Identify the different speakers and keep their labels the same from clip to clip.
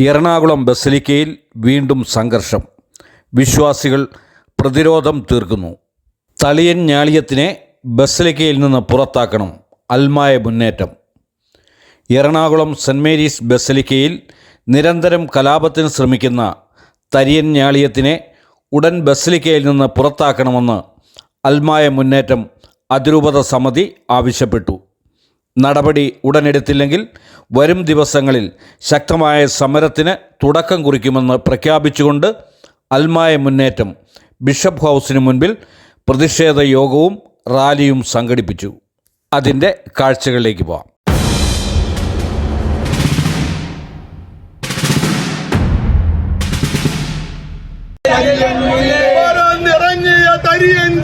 Speaker 1: എറണാകുളം ബസലിക്കയിൽ വീണ്ടും സംഘർഷം. വിശ്വാസികൾ പ്രതിരോധം തീർക്കുന്നു. തളിയൻ ഞാളിയത്തിനെ ബസലിക്കയിൽ നിന്ന് പുറത്താക്കണം അൽമായ മുന്നേറ്റം. എറണാകുളം സെന്റ് മേരീസ് ബസലിക്കയിൽ നിരന്തരം കലാപത്തിന് ശ്രമിക്കുന്ന തരിയൻ ഞാളിയത്തിനെ ഉടൻ ബസലിക്കയിൽ നിന്ന് പുറത്താക്കണമെന്ന് അൽമായ മുന്നേറ്റം അതിരൂപത സമിതി ആവശ്യപ്പെട്ടു. നടപടി ഉടനെടുത്തില്ലെങ്കിൽ വരും ദിവസങ്ങളിൽ ശക്തമായ സമരത്തിന് തുടക്കം കുറിക്കുമെന്ന് പ്രഖ്യാപിച്ചുകൊണ്ട് അൽമായ മുന്നേറ്റം ബിഷപ്പ് ഹൗസിന് മുൻപിൽ പ്രതിഷേധ യോഗവും റാലിയും സംഘടിപ്പിച്ചു. അതിന്റെ കാഴ്ചകളിലേക്ക് പോകാം
Speaker 2: പറന്നിറങ്ങിയ തരിയൻ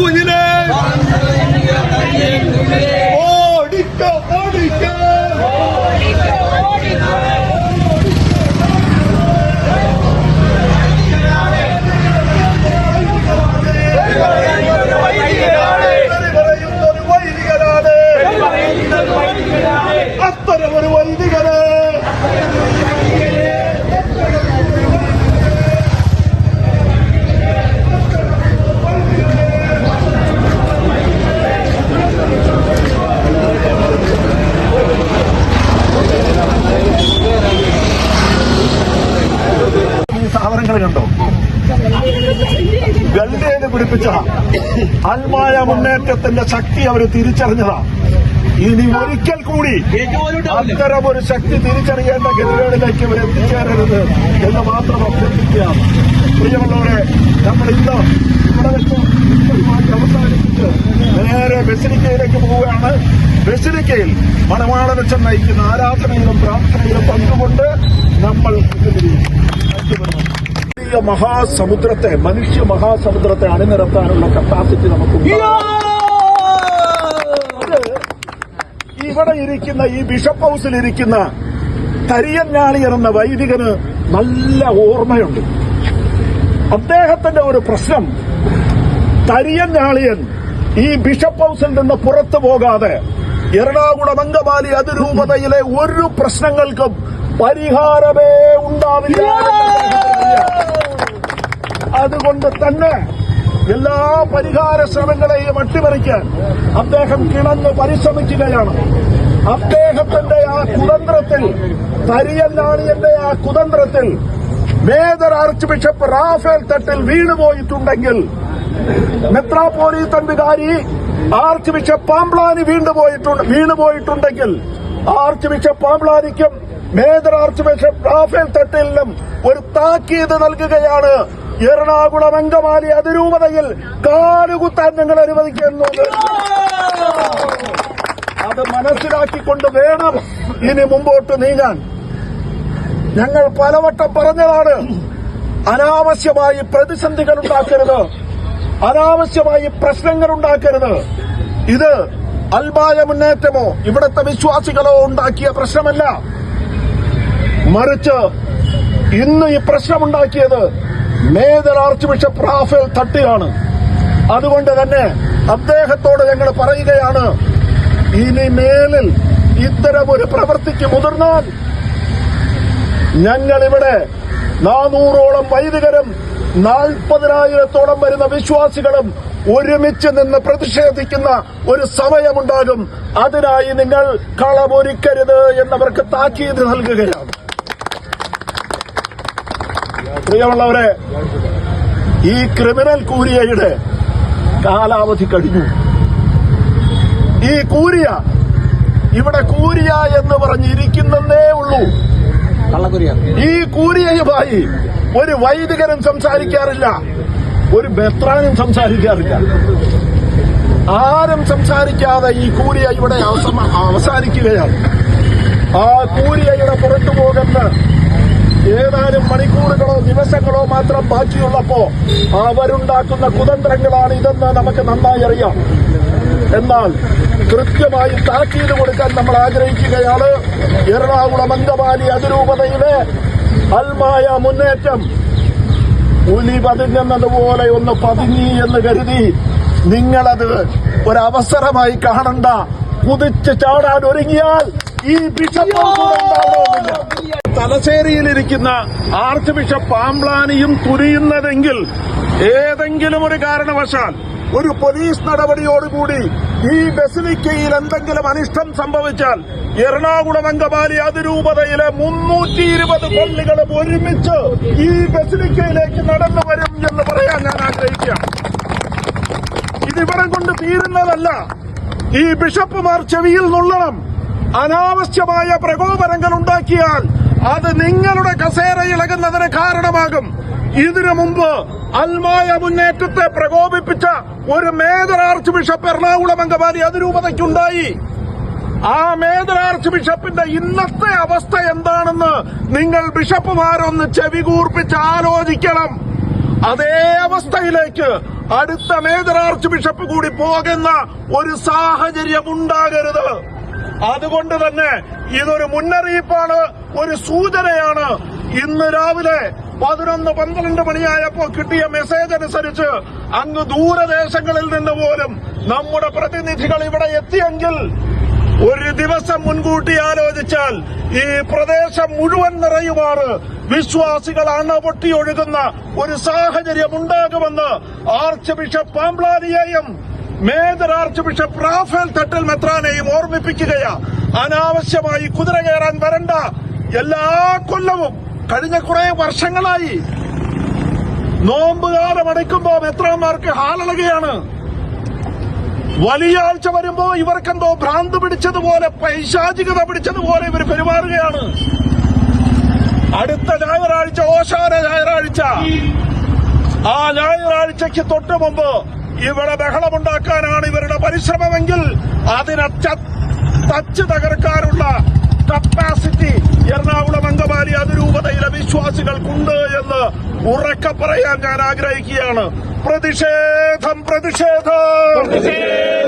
Speaker 2: ഈ സാധനങ്ങൾ കണ്ടോ? ഗൾഡേന് പിടിപ്പിച്ച അൽമായ മുന്നേറ്റത്തിന്റെ ശക്തി അവർ തിരിച്ചറിഞ്ഞതാ. ഇനി ഒരിക്കൽ കൂടി അത്തരം ഒരു ശക്തി തിരിച്ചറിയേണ്ട ഗതികളിലേക്ക് ഇവർ എത്തിച്ചേരരുത് എന്ന് മാത്രം അഭ്യർത്ഥിക്കുകയാണ്. പ്രിയമുള്ളവരെ നമ്മൾ ഇന്ന് ഇവിടെ വെച്ച് അവസാനിപ്പിച്ച് നേരെ ബസിലിക്കയിലേക്ക് പോവുകയാണ്. ബസിലിക്കയിൽ മണവാളനച്ചൻ നയിക്കുന്ന ആരാധനയിലും പ്രാർത്ഥനയിലും പങ്കുകൊണ്ട് നമ്മൾ വലിയ മഹാസമുദ്രത്തെ മനുഷ്യ മഹാസമുദ്രത്തെ അണിനിരത്താനുള്ള കപ്പാസിറ്റി നമുക്കുണ്ട് ഇവിടെ ഇരിക്കുന്ന ഈ ബിഷപ്പ് ഹൗസിൽ ഇരിക്കുന്ന തരിയൻ എന്ന വൈദികന് നല്ല ഓർമ്മയുണ്ട്. അദ്ദേഹത്തിന്റെ ഒരു പ്രശ്നം തരിയൻ ഞാളിയൻ ഈ ബിഷപ്പ് ഹൗസിൽ നിന്ന് പുറത്തു പോകാതെ എറണാകുളം അങ്കമാലി അതിരൂപതയിലെ ഒരു പ്രശ്നങ്ങൾക്കും പരിഹാരമേ ഉണ്ടാവില്ല അതുകൊണ്ട് തന്നെ എല്ലാ പരിഹാര ശ്രമങ്ങളെയും അട്ടിമറിക്കാൻ അദ്ദേഹം കിണന്ന് പരിശ്രമിക്കുകയാണ്. അദ്ദേഹത്തിന്റെ ആ കുതന്ത്രത്തിൽ തരിയല്ലാണിയന്റെ ആ കുതന്ത്രത്തിൽ major archbishop Rafale Thattil വീണുപോയിട്ടുണ്ടെങ്കിൽ മെത്രാപോലീത്തൻ വികാരി ആർച്ച് ബിഷപ്പ് പാംപ്ലാനി വീണ്ടുപോയിട്ടുണ്ട് വീണുപോയിട്ടുണ്ടെങ്കിൽ ആർച്ച് ബിഷപ്പ് പാംപ്ലാനിക്കും മേജർ ആർച്ച് ബിഷപ്പ് റാഫേൽ തട്ടിലിനും ഒരു താക്കീത് നൽകുകയാണ് എറണാകുളം അങ്കമാലി അതിരൂപതയിൽ കാലുകുത്താൻ ഞങ്ങൾ അനുവദിക്കുന്നു. അത് മനസ്സിലാക്കിക്കൊണ്ട് വേണം ഇനി മുമ്പോട്ട് നീങ്ങാൻ. ഞങ്ങൾ പലവട്ടം പറഞ്ഞതാണ് അനാവശ്യമായി പ്രതിസന്ധികൾ ഉണ്ടാക്കരുത്. അനാവശ്യമായി പ്രശ്നങ്ങൾ ഉണ്ടാക്കരുത്. ഇത് അൽബായ മുന്നേറ്റമോ ഇവിടുത്തെ വിശ്വാസികളോ ഉണ്ടാക്കിയ പ്രശ്നമല്ല. മറിച്ച് ഇന്ന് ഈ പ്രശ്നമുണ്ടാക്കിയത് മേജർ ആർച്ച് ബിഷപ്പ് റാഫേൽ തട്ടിയാണ് അതുകൊണ്ട് തന്നെ അദ്ദേഹത്തോട് ഞങ്ങൾ പറയുകയാണ് ഇനി മേലിൽ ഇത്തരം ഒരു പ്രവൃത്തിക്ക് മുതിർന്നാൽ ഞങ്ങളിവിടെ നാനൂറോളം വൈദികരും നാൽപ്പതിനായിരത്തോളം വരുന്ന വിശ്വാസികളും ഒരുമിച്ച് നിന്ന് പ്രതിഷേധിക്കുന്ന ഒരു സമയമുണ്ടാകും. അതിനായി നിങ്ങൾ കളമൊരുക്കരുത് എന്നവർക്ക് താക്കീത് നൽകുകയാണ്. പ്രിയമുള്ളവരെ ഈ ക്രിമിനൽ കൂരിയയുടെ കാലാവധി കഴിഞ്ഞു. ഈ കൂരിയ ഇവിടെ കൂരിയ എന്ന് പറഞ്ഞിരിക്കുന്നതേ ഉള്ളൂ. ഈ കൂരിയയുമായി ഒരു വൈദികനും സംസാരിക്കാറില്ല ഒരു ബെത്രാനും സംസാരിക്കാറില്ല. ആരും സംസാരിക്കാതെ ഈ കൂരിയ ഇവിടെ അവസാനിക്കുകയാണ്. ആ കൂരിയയുടെ പുറത്തു പോകുന്ന ഏതാനും മണിക്കൂറുകളോ ദിവസങ്ങളോ മാത്രം ബാക്കിയുള്ളപ്പോ അവരുണ്ടാക്കുന്ന കുതന്ത്രങ്ങളാണ് ഇതെന്ന് നമുക്ക് നന്നായി അറിയാം. എന്നാൽ കൃത്യമായി താക്കീത് കൊടുക്കാൻ നമ്മൾ ആഗ്രഹിക്കുകയാണ്. എറണാകുളം അങ്കമാലി അതിരൂപതയിലെ അൽമായ മുന്നേറ്റം. പുലി പതിഞ്ഞെന്നതുപോലെ ഒന്ന് പതിഞ്ഞി എന്ന് കരുതി നിങ്ങളത് ഒരവസരമായി കാണണ്ട. കുതിച്ച് ചാടാൻ ഒരുങ്ങിയാൽ ഈ ബിഷപ്പ് ഉണ്ടാവണമെന്നില്ല. ആർച്ച് ബിഷപ്പ് പാംപ്ലാനിയും തുരിയുന്നതെങ്കിൽ ഏതെങ്കിലും ഒരു കാരണവശാൽ ഒരു പോലീസ് നടപടിയോടുകൂടി ഈ ബസിലിക്കയിൽ എന്തെങ്കിലും അനിഷ്ടം സംഭവിച്ചാൽ എറണാകുളം അങ്കമാലി അതിരൂപതയിലെ മുന്നൂറ്റി ഇരുപത് പള്ളികളും ഒരുമിച്ച് ഈ ബസിലിക്കയിലേക്ക് നടന്നു വരും എന്ന് പറയാൻ ഞാൻ ആഗ്രഹിക്കുകയാണ് ഇതിവിടം കൊണ്ട് തീരുന്നതല്ല ഈ ബിഷപ്പുമാർ ചെവിയിൽ നുള്ളണം അനാവശ്യമായ പ്രകോപനങ്ങൾ ഉണ്ടാക്കിയാൽ അത് നിങ്ങളുടെ കസേര ഇളകുന്നതിന് കാരണമാകും. ഇതിനു മുമ്പ് അൽമായ മുന്നേറ്റത്തെ പ്രകോപിപ്പിച്ച ഒരു major archbishop Ernakulam Angamaly അതിരൂപതയ്ക്കുണ്ടായി. ആ മേജർ ആർച്ച് ബിഷപ്പിന്റെ ഇന്നത്തെ അവസ്ഥ എന്താണെന്ന് നിങ്ങൾ ബിഷപ്പുമാരൊന്ന് ചെവികൂർപ്പിച്ച് ആലോചിക്കണം. അതേ അവസ്ഥയിലേക്ക് അടുത്ത മേജർ ആർച്ച് ബിഷപ്പ് കൂടി പോകുന്ന ഒരു സാഹചര്യം ഉണ്ടാകരുത് അതുകൊണ്ട് തന്നെ ഇതൊരു മുന്നറിയിപ്പാണ് ഒരു സൂചനയാണ്. ഇന്ന് രാവിലെ പതിനൊന്ന് പന്ത്രണ്ട് മണിയായപ്പോ കിട്ടിയ മെസ്സേജ് അനുസരിച്ച് അങ്ങ് ദൂരദേശങ്ങളിൽ നിന്ന് പോലും നമ്മുടെ പ്രതിനിധികൾ ഇവിടെ എത്തിയെങ്കിൽ ഒരു ദിവസം മുൻകൂട്ടി ആലോചിച്ചാൽ ഈ പ്രദേശം മുഴുവൻ നിറയുമാറ്. വിശ്വാസികൾ അണപൊട്ടിയൊഴുകുന്ന ഒരു സാഹചര്യം ഉണ്ടാകുമെന്ന് ആർച്ച് ബിഷപ്പ് പാംപ്ലാനിയെയും major archbishop Rafale Thattil മെത്രാനെയും ഓർമ്മിപ്പിക്കുകയാ. അനാവശ്യമായി കുതിര കയറാൻ വരണ്ട. എല്ലാ കൊല്ലവും കഴിഞ്ഞ കുറെ വർഷങ്ങളായി. നോമ്പുകാലം അടയ്ക്കുമ്പോ മെത്രാന്മാർക്ക് ഹാലളുകയാണ്. വലിയ ആഴ്ച വരുമ്പോ ഇവർക്കെന്തോ ഭ്രാന്ത് പിടിച്ചതുപോലെ പൈശാചികത പിടിച്ചതുപോലെ ഇവർ പെരുമാറുകയാണ്. അടുത്ത ഞായറാഴ്ച ഓശാന ഞായറാഴ്ച. ആ ഞായറാഴ്ചയ്ക്ക് തൊട്ടു മുമ്പ് ഇവിടെ ബഹളമുണ്ടാക്കാനാണ് ഇവരുടെ പരിശ്രമമെങ്കിൽ അതിനെ തച്ച് തകർക്കാനുള്ള കപ്പാസിറ്റി എറണാകുളം അങ്കമാലി അതിരൂപതയിലെ വിശ്വാസികൾക്കുണ്ട് എന്ന് ഉറക്കെ പറയാൻ ഞാൻ ആഗ്രഹിക്കുകയാണ്. പ്രതിഷേധം. പ്രതിഷേധം.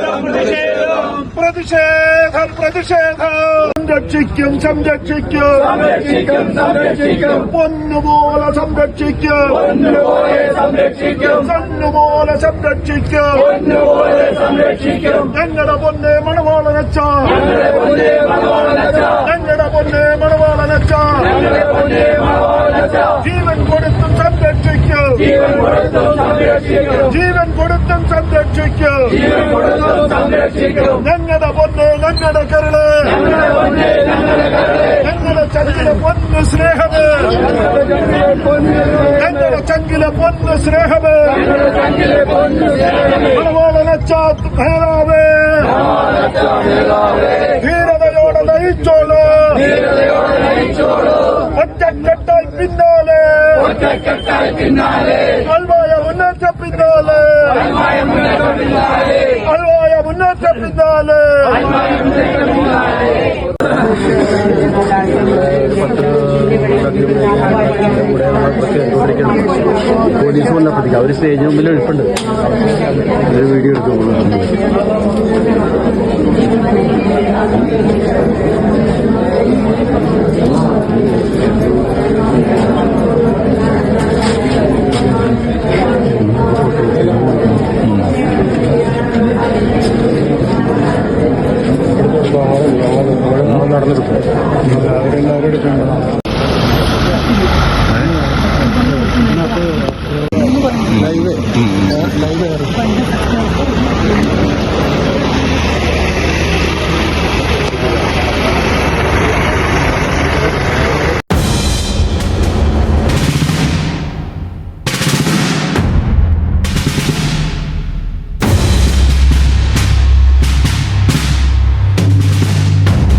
Speaker 2: പ്രതിഷേധം പ്രതിഷേധം. സംരക്ഷിക്കും സംരക്ഷിക്കും.
Speaker 3: സംരക്ഷിക്കും സംരക്ഷിക്കും.
Speaker 2: പൊന്നുപോലെ സംരക്ഷിക്കും.
Speaker 3: പൊന്നുപോലെ സംരക്ഷിക്കും.
Speaker 2: പൊന്നുപോലെ സംരക്ഷിക്കും.
Speaker 3: പൊന്നുപോലെ സംരക്ഷിക്കും.
Speaker 2: ഞങ്ങളുടെ പൊന്നെ മണവാളനച്ച
Speaker 3: ഞങ്ങളെ പൊന്നേ മണവാളനച്ച
Speaker 2: ഞങ്ങളുടെ പൊന്നെ മണവാളനച്ച ജീവൻ കൊടുത്തും
Speaker 3: ജീവൻ കൊടുത്തും സംരക്ഷിക്കും.
Speaker 2: ഞങ്ങളുടെ പൊന്ന് ഞങ്ങളുടെ കരൾ.
Speaker 3: ഞങ്ങളെ പൊന്നേ ഞങ്ങളെ കരളെ.
Speaker 2: ഞങ്ങളുടെ ചങ്കിലെ പൊന്ന് സ്നേഹമേ. ഞങ്ങളുടെ ചങ്കിലെ പൊന്ന് സ്നേഹമേ.
Speaker 3: ഞങ്ങളുടെ തങ്കിലെ പൊന്നു
Speaker 2: മണവാളനച്ച മേലാവേ ധീരതയോടെ നയിച്ചോളൂ. ഒറ്റക്കെട്ടായി പിന്നാലെ
Speaker 3: ഒറ്റക്കെട്ടായി പിന്നാലെ
Speaker 2: അൽവായ മുന്നേറ്റ പിന്നാലെ
Speaker 3: അൽമായ മുന്നേറ്റം പിന്നാലെ
Speaker 2: അൽവായ മുന്നേറ്റ പിന്നാലെ
Speaker 3: അൽമായ മുന്നേറ്റം പിന്നാലെ
Speaker 4: പോലീസ് വന്നപ്പോഴത്തേക്ക് അവർ സ്റ്റേജിന് മുമ്പിൽ എഴുപ്പുണ്ട് ഒരു വീഡിയോ എടുക്കും. നടന്നെടുക്കും